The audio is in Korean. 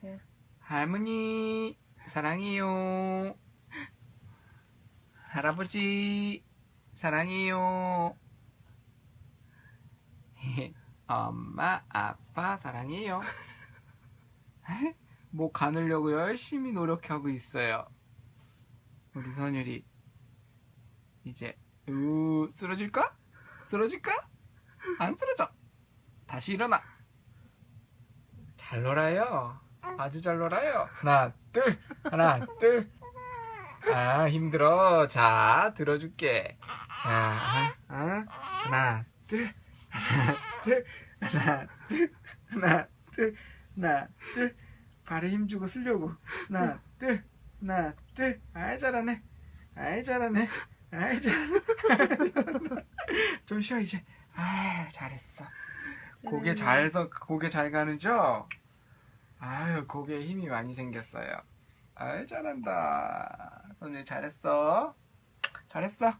자, 할머니 사랑해요. 할아버지 사랑해요. 엄마 아빠 사랑해요. 목 가누려고 열심히 노력하고 있어요. 우리 선율이 이제 으 쓰러질까? 쓰러질까? 안 쓰러져. 다시 일어나. 잘 놀아요. 아주 잘 놀아요. 하나, 둘, 하나, 둘. 아, 힘들어. 자, 들어줄게. 자, 어? 하나, 둘, 하나, 둘, 하나, 둘, 하나, 둘, 하나, 둘. 발에 힘주고 쓰려고. 하나, 둘, 하나, 둘. 아이, 잘하네. 아이, 잘하네. 아이, 잘하네. 좀 쉬어, 이제. 아 잘했어. 고개 잘 서, 고개 잘 가는 죠? 아유, 고개에 힘이 많이 생겼어요. 아유, 잘한다. 선생님 잘했어. 잘했어.